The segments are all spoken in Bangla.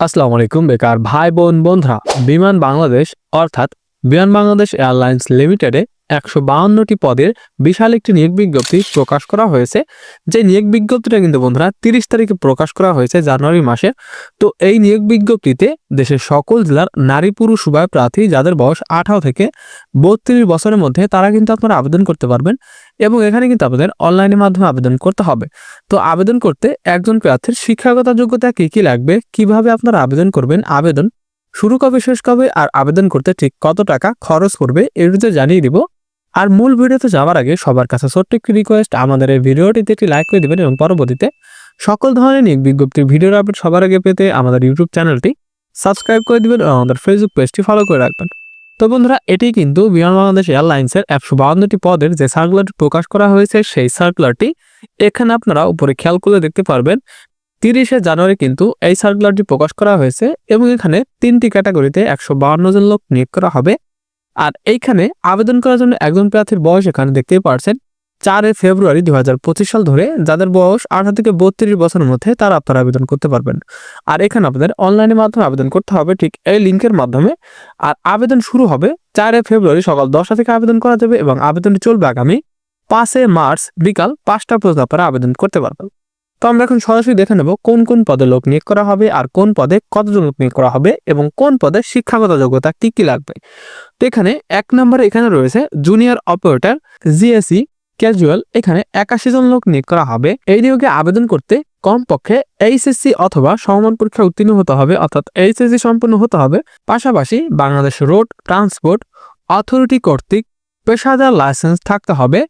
আসসালামু আলাইকুম বেকার ভাই বোন বন্ধুরা। বিমান বাংলাদেশ অর্থাৎ বিমান বাংলাদেশ এয়ারলাইন্স লিমিটেডে একশো বাহান্নটি পদের বিশাল একটি নিয়োগ বিজ্ঞপ্তি প্রকাশ করা হয়েছে। যে নিয়োগ বিজ্ঞপ্তিটা কিন্তু বন্ধুরা তিরিশ তারিখে প্রকাশ করা হয়েছে জানুয়ারি মাসে। তো এই নিয়োগ বিজ্ঞপ্তিতে দেশের সকল জেলার নারী পুরুষ উভয় প্রার্থী যাদের বয়স আঠারো থেকে বত্রিশ বছরের মধ্যে তারা কিন্তু আপনারা আবেদন করতে পারবেন এবং এখানে কিন্তু আপনাদের অনলাইনের মাধ্যমে আবেদন করতে হবে। তো আবেদন করতে একজন প্রার্থীর শিক্ষাগত যোগ্যতা কি কি লাগবে, কীভাবে আপনারা আবেদন করবেন, আবেদন শুরু কবে, শেষ কবে, আর আবেদন করতে ঠিক কত টাকা খরচ করবে এর জানিয়ে দিব। আর মূল ভিডিওতে যাওয়ার আগে সবার কাছে ছোট্ট একটি রিকোয়েস্ট আমাদের এই ভিডিওটিতে একটি লাইক করে দিবেন এবং পরবর্তীতে সকল ধরনের নিয়োগ বিজ্ঞপ্তির ভিডিওর আপডেট সবার আগে পেতে আমাদের ইউটিউব চ্যানেলটি সাবস্ক্রাইব করে দিবেন এবং আমাদের ফেসবুক পেজটি ফলো করে রাখবেন। তো বন্ধুরা, এটি কিন্তু বিমান বাংলাদেশ এয়ারলাইন্সের একশো বাউন্নটি পদের যে সার্কুলারটি প্রকাশ করা হয়েছে, সেই সার্কুলারটি এখানে আপনারা উপরে খেয়াল করে দেখতে পারবেন, তিরিশে জানুয়ারি কিন্তু এই সার্কুলারটি প্রকাশ করা হয়েছে এবং এখানে তিনটি ক্যাটাগরিতে একশো জন লোক নিয়োগ করা হবে। আর এইখানে আবেদন করার জন্য একজন প্রার্থীর বয়স এখানে দেখতেই পারছেন। চারে ফেব্রুয়ারি দু হাজার পঁচিশ সাল ধরে যাদের বয়স আঠারো থেকে বত্রিশ বছরের মধ্যে তারা আপনারা আবেদন করতে পারবেন। আর এখানে আপনাদের অনলাইনের মাধ্যমে আবেদন করতে হবে, ঠিক এই লিঙ্কের মাধ্যমে। আর আবেদন শুরু হবে চারে ফেব্রুয়ারি সকাল দশটা থেকে আবেদন করা যাবে এবং আবেদনটি চলবে আগামী পাঁচে মার্চ বিকাল পাঁচটা পর্যন্ত আপনারা আবেদন করতে পারবেন। তো আমরা এখন সরাসরি দেখে নেব কোন কোন পদে লোক নিয়োগ করা হবে আর কোন পদে কতজন লোক নিয়োগ করা হবে এবং কোন পদে শিক্ষাগত যোগ্যতা কি কি লাগবে। তো এখানে এক নম্বরে এখানে রয়েছে জুনিয়র অপারেটর জিএসি ক্যাজুয়াল এখানে একাশি জন লোক নিয়োগ করা হবে। এই নিয়োগে আবেদন করতে কমপক্ষে এইচএসসি অথবা সমমান পরীক্ষা উত্তীর্ণ হতে হবে, অর্থাৎ এইচএসসি সম্পন্ন হতে হবে। পাশাপাশি বাংলাদেশ রোড ট্রান্সপোর্ট অথরিটি কর্তৃক পেশাদার লাইসেন্স থাকতে হবে,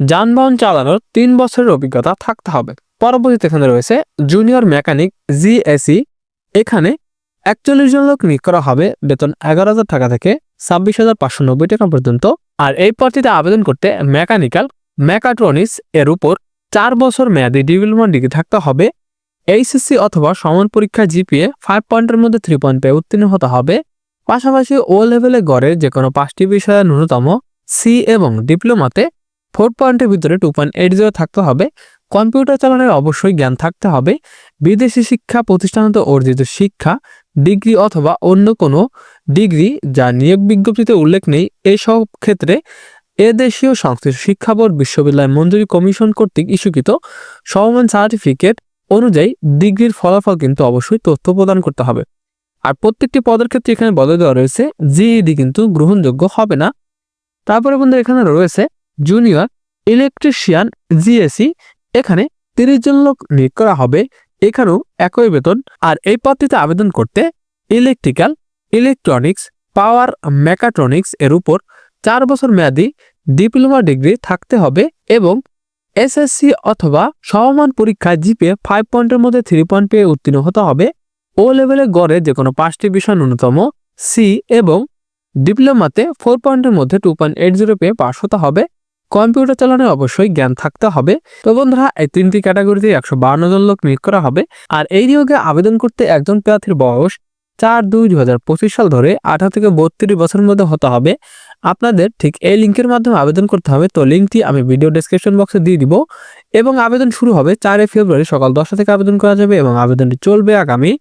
যানবাহন চালানোর তিন বছরের অভিজ্ঞতা থাকতে হবে। পরবর্তীতে এখানে রয়েছে জুনিয়র মেকানিক জিএসি এখানে একচল্লিশ জন লোক নিয়োগ করা হবে, বেতন এগারো হাজার টাকা থেকে ছাব্বিশ হাজার পাঁচশো নব্বই টাকা পর্যন্ত। আর এই পদটিতে আবেদন করতে মেকানিক্যাল মেকাট্রনিক্স এর উপর চার বছর মেয়াদি ডিপ্লোমা ডিগ্রি থাকতে হবে। এইচএসসি অথবা সমান পরীক্ষা জিপিএ ফাইভ পয়েন্টের মধ্যে থ্রি পয়েন্ট পেয়ে উত্তীর্ণ হতে হবে। পাশাপাশি ও লেভেলে গড়ে যে কোনো পাঁচটি বিষয়ে ন্যূনতম সি এবং ডিপ্লোমাতে ফোর পয়েন্টের ভিতরে টু পয়েন্ট এইট জিরো থাকতে হবে। কম্পিউটার চালানোর অবশ্যই জ্ঞান থাকতে হবে। বিদেশি শিক্ষা প্রতিষ্ঠানত অর্জিত শিক্ষা, ডিগ্রি অথবা অন্য কোনো ডিগ্রি যা নিয়োগ বিজ্ঞপ্তিতে উল্লেখ নেই, এসব ক্ষেত্রে এ দেশীয় সংশ্লিষ্ট শিক্ষা বোর্ড, বিশ্ববিদ্যালয় মঞ্জুরি কমিশন কর্তৃক ইস্যুকৃত সমমান সার্টিফিকেট অনুযায়ী ডিগ্রির ফলাফল কিন্তু অবশ্যই তথ্য প্রদান করতে হবে। আর প্রত্যেকটি পদের ক্ষেত্রে এখানে বলে দেওয়া রয়েছে জিইডি কিন্তু গ্রহণযোগ্য হবে না। তারপরে বন্ধু এখানে রয়েছে জুনিয়র ইলেকট্রিশিয়ান জিএসি এখানে তিরিশ জন লোক নিয়োগ করা হবে। এখানেও একই বেতন। আর এই পদটিতে আবেদন করতে ইলেকট্রিক্যাল ইলেকট্রনিক্স পাওয়ার মেকাট্রনিক্স এর উপর চার বছর মেয়াদী ডিপ্লোমা ডিগ্রি থাকতে হবে এবং এসএসসি অথবা সমমান পরীক্ষায় জিপিএ ফাইভ পয়েন্টের মধ্যে থ্রি পয়েন্ট পেয়ে উত্তীর্ণ হতে হবে। ও লেভেলে গড়ে যে কোনো পাঁচটি বিষয় ন্যূনতম সি এবং ডিপ্লোমাতে ফোর পয়েন্টের মধ্যে টু পয়েন্ট এইট জিরো পেয়ে পাশ হতে হবে। কম্পিউটার চালানো অবশ্যই জ্ঞান থাকতে হবে। তো বন্ধুরা, এই তিনটি ক্যাটাগরিতে একশো বান্ন জন লোক নিয়োগ করা হবে। আর এই নিয়োগে আবেদন করতে একজন প্রার্থীর বয়স চার দুই দু হাজার পঁচিশ সাল ধরে আঠারো থেকে বত্রিশ বছরের মধ্যে হতে হবে। আপনাদের ঠিক এই লিঙ্কের মাধ্যমে আবেদন করতে হবে। তো লিঙ্কটি আমি ভিডিও ডেসক্রিপশন বক্সে দিয়ে দিব। এবং আবেদন শুরু হবে চারই ফেব্রুয়ারি সকাল দশটা থেকে আবেদন করা যাবে এবং আবেদনটি চলবে আগামী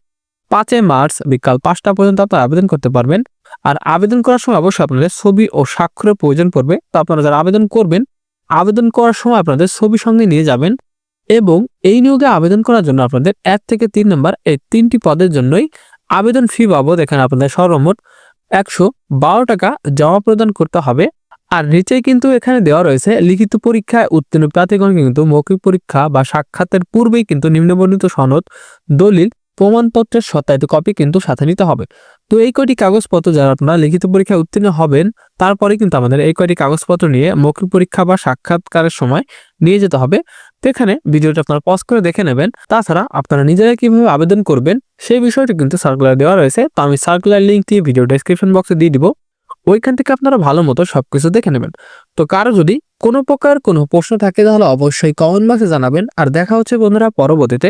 পাঁচই মার্চ বিকাল পাঁচটা পর্যন্ত আপনারা আবেদন করতে পারবেন। আর আবেদন করার সময় অবশ্যই আপনাদের ছবি ও স্বাক্ষরের প্রয়োজন পড়বে। তো আপনারা যারা আবেদন করবেন, আবেদন করার সময় আপনাদের ছবি সঙ্গে নিয়ে যাবেন এবং এই নিয়োগে আবেদন করার জন্য আপনাদের এক থেকে তিন নম্বর এই তিনটি পদের জন্যই আবেদন ফি বাবদ এখানে আপনাদের সর্বমোট একশো বারো টাকা জমা প্রদান করতে হবে। আর নিচেই কিন্তু এখানে দেওয়া রয়েছে, লিখিত পরীক্ষায় উত্তীর্ণ প্রার্থীগণ কিন্তু মৌখিক পরীক্ষা বা সাক্ষাতের পূর্বেই কিন্তু নিম্নবর্ণিত সনদ, দলিল, প্রমাণপত্রের সত্যায়িত কপি কিন্তু সাথে নিতে হবে। তো এই কয়টি কাগজপত্র যারা আপনারা লিখিত পরীক্ষায় উত্তীর্ণ হবেন, তারপরে কিন্তু আমাদের এই কয়টি কাগজপত্র নিয়ে মৌখিক পরীক্ষা বা সাক্ষাৎকারের সময় নিয়ে যেতে হবে। তো এখানে ভিডিওটা আপনারা পজ করে দেখে নেবেন। তাছাড়া আপনারা নিজেরা কীভাবে আবেদন করবেন, সেই বিষয়টি কিন্তু সার্কুলার দেওয়া রয়েছে। তো আমি সার্কুলার লিঙ্কটি ভিডিও ডেসক্রিপশন বক্সে দিয়ে দিব। ওইখান থেকে আপনারা ভালো মতো সবকিছু দেখে নেবেন। তো কারও যদি কোনো প্রকার কোনো প্রশ্ন থাকে, তাহলে অবশ্যই কমেন্ট বক্সে জানাবেন। আর দেখা হচ্ছে বন্ধুরা পরবর্তীতে।